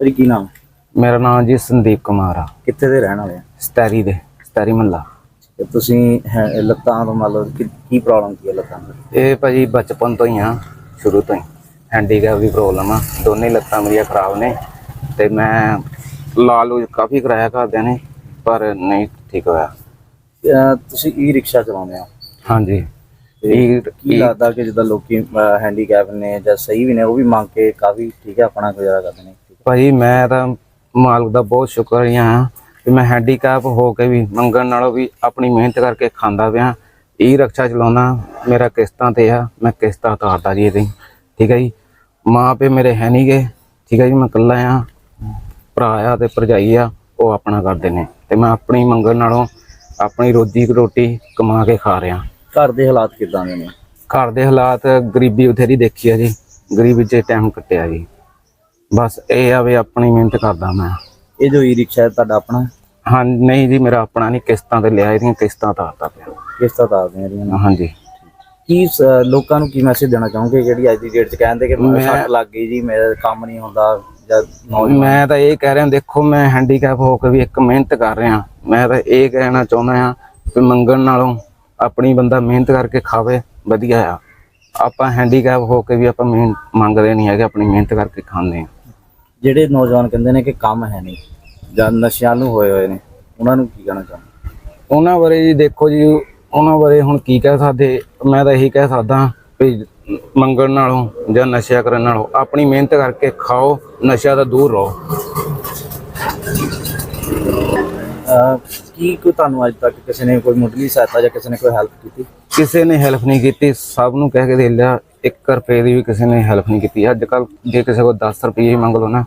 ਤੇਰੀ ਕੀ ਨਾਮ? ਮੇਰਾ ਨਾਮ ਜੀ ਸੰਦੀਪ ਕੁਮਾਰ ਆ। ਕਿੱਥੇ ਦੇ ਰਹਿਣ ਵਾਲੇ ਆ? ਸਟੈਰੀ ਦੇ ਸਟੈਰੀ ਮੱਲਾ। ਤੇ ਤੁਸੀਂ ਹੈ- ਲੱਤਾਂ ਤੋਂ ਮੰਨ ਲਓ ਕਿ ਕੀ ਪ੍ਰੋਬਲਮ ਕੀ ਹੈ ਲੱਤਾਂ ਦੀ? ਇਹ ਭਾਜੀ ਬਚਪਨ ਤੋਂ ਹੀ ਆ ਸ਼ੁਰੂ ਤੋਂ ਹੀ। ਹੈਂਡੀਕੈਪ ਦੀ ਪ੍ਰੋਬਲਮ ਆ। ਦੋਨੇ ਲੱਤਾਂ ਮੇਰੀਆਂ ਖਰਾਬ ਨੇ। ਤੇ ਮੈਂ ਲਾਲੂ ਕਾਫੀ ਕਰਾਇਆ ਘਰਦਿਆਂ ਨੇ ਪਰ ਨਹੀਂ ਠੀਕ ਹੋਇਆ। ਅਹ ਤੁਸੀਂ ਈ ਰਿਕਸ਼ਾ ਚਲਾਉਂਦੇ ਆ ਹਾਂਜੀ। ਇਹ ਕੀ ਲੱਗਦਾ ਕਿ ਜਿੱਦਾਂ ਲੋਕੀ ਹੈਂਡੀਕੈਪ ਨੇ ਜਾਂ ਸਹੀ ਵੀ ਨੇ ਉਹ ਵੀ ਮੰਗ ਕੇ ਕਾਫੀ ਠੀਕ ਹੈ ਆਪਣਾ ਗੁਜ਼ਾਰਾ ਕਰਦੇ ਨੇ? ਭਾਜੀ ਮੈਂ ਤਾਂ ਮਾਲਕ ਦਾ ਬਹੁਤ ਸ਼ੁਕਰੀਆ ਹਾਂ ਕਿ ਮੈਂ ਹੈਂਡੀਕੈਪ ਹੋ ਕੇ ਵੀ ਮੰਗਣ ਨਾਲੋਂ ਵੀ ਆਪਣੀ ਮਿਹਨਤ ਕਰਕੇ ਖਾਂਦਾ ਪਿਆ। ਇਹ ਰਕਸ਼ਾ ਚਲਾਉਣਾ ਮੇਰਾ ਕਿਸ਼ਤਾਂ ਤੇ ਆ ਮੈਂ ਕਿਸ਼ਤਾਂ ਉਤਾਰਦਾ ਜੀ ਇਹਦੀ। ਠੀਕ ਹੈ ਜੀ? ਮਾਂ ਪਿਓ ਮੇਰੇ ਹੈ ਨਹੀਂਗੇ ਠੀਕ ਹੈ ਜੀ? ਮੈਂ ਇਕੱਲਾ ਆ। ਭਰਾ ਆ ਤੇ ਭਰਜਾਈ ਆ ਉਹ ਆਪਣਾ ਕਰਦੇ ਨੇ। ਤੇ ਮੈਂ ਆਪਣੀ ਮੰਗਣ ਨਾਲੋਂ ਆਪਣੀ ਰੋਜੀ ਰੋਟੀ ਕਮਾ ਕੇ ਖਾ ਰਿਹਾ। ਘਰ ਦੇ ਹਾਲਾਤ ਕਿਦਾਂ ਦੇ ਨੇ? ਘਰ ਦੇ ਹਾਲਾਤ ਗਰੀਬੀ ਬਥੇਰੀ ਦੇਖੀ ਆ ਜੀ। ਗਰੀਬੀ 'ਚ ਟਾਈਮ ਕੱਟਿਆ ਜੀ। ਬਸ ਇਹ ਆ ਵੀ ਆਪਣੀ ਮਿਹਨਤ ਕਰਦਾ ਮੈਂ। ਇਹ ਜੋ ਈ ਰਿਕਸ਼ਾ ਹੈ ਤੁਹਾਡਾ ਆਪਣਾ? ਹਾਂ ਨਹੀਂ ਜੀ ਮੇਰਾ ਆਪਣਾ ਨਹੀਂ ਕਿਸ਼ਤਾਂ ਤੇ ਲਿਆ ਇਹਦੀਆਂ ਕਿਸ਼ਤਾਂ ਤਾਰਦਾ ਪਿਆ। ਕਿਸ ਤਰ੍ਹਾਂ ਦੱਸਦੇ ਆ ਇਹਦੀਆਂ ਨਾ? ਹਾਂਜੀ। ਕੀ ਸ- ਲੋਕਾਂ ਨੂੰ ਕੀ ਮੈਸੇਜ ਦੇਣਾ ਚਾਹੋਗੇ? ਜਿਹੜੀ ਅੱਜ ਦੀ ਡੇਟ 'ਚ ਕਹਿੰਦੇ ਕਿ ਮੈਂ- ਸੱਟ ਲੱਗ ਗਈ ਜੀ ਮੇਰਾ ਕੰਮ ਨਹੀਂ ਹੁੰਦਾ ਜਾਂ ਨੌਜਵਾਨ ਮੈਂ ਤਾਂ ਇਹ ਕਹਿ ਰਿਹਾ ਦੇਖੋ ਮੈਂ ਹੈਂਡੀਕੈਪ ਹੋ ਕੇ ਵੀ ਇੱਕ ਮਿਹਨਤ ਕਰ ਰਿਹਾ। ਮੈਂ ਤਾਂ ਇਹ ਕਹਿਣਾ ਚਾਹੁੰਦਾ ਆ ਕਿ ਮੰਗਣ ਨਾਲੋਂ ਆਪਣੀ ਬੰਦਾ ਮਿਹਨਤ ਕਰਕੇ ਖਾਵੇ ਵਧੀਆ ਆ। ਆਪਾਂ ਹੈਂਡੀਕੈਪ ਹੋ ਕੇ ਵੀ ਆਪਾਂ ਮਿਹਨਤ ਮੰਗਦੇ ਨਹੀਂ ਹੈਗੇ ਆਪਣੀ ਮਿਹਨਤ ਕਰਕੇ ਖਾਂਦੇ ਆ ਜਿਹੜੇ ਨੌਜਵਾਨ ਕਹਿੰਦੇ ਨੇ ਕਿ ਕੰਮ ਹੈ ਨਹੀਂ ਜਾਂ ਨਸ਼ਿਆਂ ਨੂੰ ਹੋਏ ਹੋਏ ਨੇ ਉਹਨਾਂ ਨੂੰ ਕੀ ਕਹਿਣਾ ਚਾਹੁੰਦੇ ਉਹਨਾਂ ਬਾਰੇ ਜੀ ਦੇਖੋ ਜੀ ਉਹਨਾਂ ਬਾਰੇ ਹੁਣ ਕੀ ਕਹਿ ਸਕਦੇ ਮੈਂ ਤਾਂ ਇਹੀ ਕਹਿ ਸਕਦਾ ਵੀ ਮੰਗਣ ਨਾਲੋਂ ਜਾਂ ਨਸ਼ਾ ਕਰਨ ਨਾਲੋਂ ਆਪਣੀ ਮਿਹਨਤ ਕਰਕੇ ਖਾਓ ਨਸ਼ਾ ਤੋਂ ਦੂਰ ਰਹੋ। ਕੀ ਕੋਈ ਤੁਹਾਨੂੰ ਅੱਜ ਤੱਕ ਕਿਸੇ ਨੇ ਕੋਈ ਮੁੱਢਲੀ ਸਹਾਇਤਾ ਜਾਂ ਕਿਸੇ ਨੇ ਕੋਈ ਹੈਲਪ ਕੀਤੀ? ਕਿਸੇ ਨੇ ਹੈਲਪ ਨਹੀਂ ਕੀਤੀ ਸਭ ਨੂੰ ਕਹਿ ਕੇ ਦੇ ਲਿਆ 1 ਰੁਪਏ ਦੀ ਵੀ ਕਿਸੇ ਨੇ ਹੈਲਪ ਨਹੀਂ ਕੀਤੀ। ਅੱਜ ਕੱਲ ਜੇ ਕਿਸੇ ਕੋਲ 10 ਰੁਪਏ ਹੀ ਮੰਗ ਲਓ ਨਾ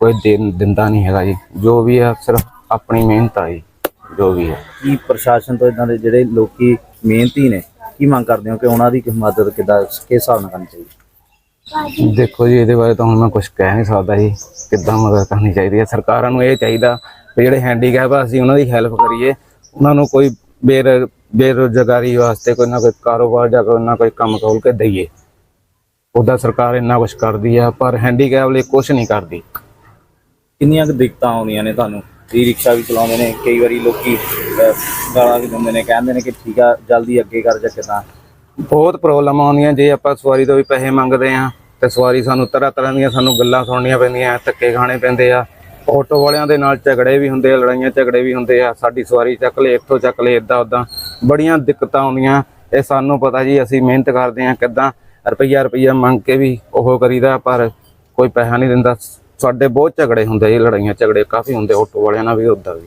ਕੋਈ ਦੇ ਦਿੰਦਾ ਨਹੀਂ ਹੈਗਾ ਜੀ। ਜੋ ਵੀ ਆ ਸਿਰਫ ਆਪਣੀ ਮਿਹਨਤ ਆ ਜੀ ਜੋ ਵੀ ਹੈ ਕੀ ਪ੍ਰਸ਼ਾਸਨ ਤੋਂ ਇਦਾਂ ਦੇ ਜਿਹੜੇ ਲੋਕੀ ਮਿਹਨਤੀ ਨੇ ਕੀ ਮੰਗ ਕਰਦੇ ਹੋ ਕਿ ਉਹਨਾਂ ਦੀ ਕਿਸ ਮਦਦ ਕਿੱਦਾਂ ਕਿਸ ਹਿਸਾਬ ਨਾਲ ਕਰਨੀ ਚਾਹੀਦੀ? ਦੇਖੋ ਜੀ ਇਹਦੇ ਬਾਰੇ ਤਾਂ ਹੁਣ ਮੈਂ ਕੁਝ ਕਹਿ ਨਹੀਂ ਸਕਦਾ ਜੀ ਕਿੱਦਾਂ ਮਦਦ ਕਰਨੀ ਚਾਹੀਦੀ ਹੈ ਸਰਕਾਰਾਂ ਨੂੰ ਇਹ ਚਾਹੀਦਾ ਵੀ ਜਿਹੜੇ ਹੈਂਡੀਕੈਪ ਆ ਅਸੀਂ ਉਹਨਾਂ ਦੀ ਹੈਲਪ ਕਰੀਏ। ਉਹਨਾਂ ਨੂੰ ਕੋਈ ਬੇਰ ਬੇਰੁਜ਼ਗਾਰੀ ਵਾਸਤੇ ਕੋਈ ਨਾ ਕੋਈ ਕਾਰੋਬਾਰ ਜਾਂ ਕੋਈ ਨਾ ਕੋਈ ਕੰਮ ਖੋਲ ਕੇ ਦਈਏ। ਉਹਦਾ ਸਰਕਾਰ ਇੰਨਾ ਕੁਝ ਕਰਦੀ ਆ ਪਰ ਹੈਂਡੀਕੈਪ ਲਈ ਕੁਝ ਨਹੀਂ ਕਰਦੀ। ਕਿੰਨੀਆਂ ਕੁ ਦਿੱਕਤਾਂ ਆਉਂਦੀਆਂ ਨੇ ਤੁਹਾਨੂੰ? ਈ ਰਿਕਸ਼ਾ ਵੀ ਚਲਾਉਂਦੇ ਨੇ ਕਈ ਵਾਰੀ ਲੋਕੀ ਗਾਲਾਂ ਵੀ ਦਿੰਦੇ ਨੇ ਕਹਿੰਦੇ ਨੇ ਕਿ ਠੀਕ ਆ ਜਲਦੀ ਅੱਗੇ ਕਰ ਜਾ ਕਿਦਾਂ? ਬਹੁਤ ਪ੍ਰੋਬਲਮ ਆਉਂਦੀਆਂ ਜੇ ਆਪਾਂ ਸਵਾਰੀ ਤੋਂ ਵੀ ਪੈਸੇ ਮੰਗਦੇ ਆ ਤੇ ਸਵਾਰੀ ਸਾਨੂੰ ਤਰ੍ਹਾਂ ਤਰ੍ਹਾਂ ਦੀਆਂ ਸਾਨੂੰ ਗੱਲਾਂ ਸੁਣਨੀਆਂ ਪੈਂਦੀਆਂ ਧੱਕੇ ਖਾਣੇ ਪੈਂਦੇ ਆ। ਆਟੋ ਵਾਲਿਆਂ ਦੇ ਨਾਲ ਝਗੜੇ ਵੀ ਹੁੰਦੇ ਆ, ਲੜਾਈਆਂ ਝਗੜੇ ਵੀ ਹੁੰਦੇ ਆ, ਸਾਡੀ ਸਵਾਰੀ ਚੱਕ ਲੈ, ਇੱਥੋਂ ਚੱਕ ਲੈ ਇਦਾਂ ਉਦਾਂ ਬੜੀਆਂ ਦਿੱਕਤਾਂ ਆਉਂਦੀਆਂ। ਇਹ ਸਾਨੂੰ ਪਤਾ ਜੀ, ਅਸੀਂ ਮਿਹਨਤ ਕਰਦੇ ਆ ਕਿਦਾਂ, ਰੁਪਈਆ ਰੁਪਈਆ ਮੰਗ ਕੇ ਵੀ ਉਹ ਕਰੀਦਾ, ਪਰ ਕੋਈ ਪੈਸਾ ਨਹੀਂ ਦਿੰਦਾ। ਸਾਡੇ ਬਹੁਤ ਝਗੜੇ ਹੁੰਦੇ ਜੀ, ਲੜਾਈਆਂ ਝਗੜੇ ਕਾਫੀ ਹੁੰਦੇ ਆਟੋ ਵਾਲਿਆਂ ਨਾਲ ਵੀ ਉਦਾਂ ਵੀ।